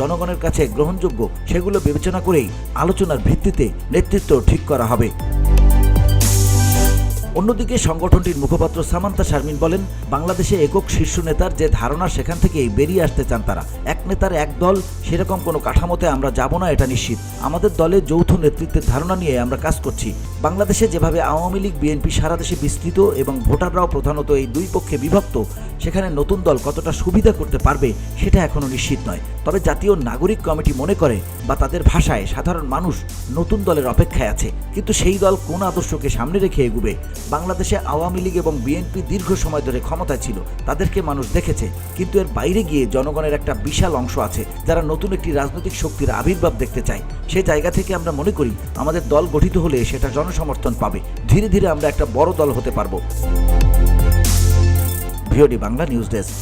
জনগণের কাছে গ্রহণযোগ্য সেগুলো বিবেচনা করেই আলোচনার ভিত্তিতে নেতৃত্ব ঠিক করা হবে। অন্যদিকে সংগঠনটির মুখপাত্র সামান্তা শারমিন বলেন, বাংলাদেশে একক শীর্ষ নেতার যে ধারণা সেখান থেকেই বেরিয়ে আসতে চান তারা। এক নেতার এক দল, সেরকম কোনো কাঠামোতে আমরা যাব না, এটা নিশ্চিত। আমাদের দলে যৌথ নেতৃত্বের ধারণা নিয়ে আমরা কাজ করছি। বাংলাদেশে যেভাবে আওয়ামী লীগ, বিএনপি সারা দেশে বিস্তৃত এবং ভোটাররাও প্রধানত এই দুই পক্ষে বিভক্ত, সেখানে নতুন দল কতটা সুবিধা করতে পারবে সেটা এখনও নিশ্চিত নয়। তবে জাতীয় নাগরিক কমিটি মনে করে বা তাদের ভাষায় সাধারণ মানুষ নতুন দলের অপেক্ষায় আছে। কিন্তু সেই দল কোন আদর্শকে সামনে রেখে এগুবে? বাংলাদেশে আওয়ামী লীগ এবং বিএনপি দীর্ঘ সময় ধরে ক্ষমতায় ছিল, তাদেরকে মানুষ দেখেছে। কিন্তু এর বাইরে গিয়ে জনগণের একটা বিশাল অংশ আছে, যারা নতুন একটি রাজনৈতিক শক্তির আবির্ভাব দেখতে চায়। সেই জায়গা থেকে আমরা মনে করি, আমাদের দল গঠিত হলে সেটা জনসমর্থন পাবে। ধীরে ধীরে আমরা একটা বড় দল হতে পারব। VOD Bangla news desk.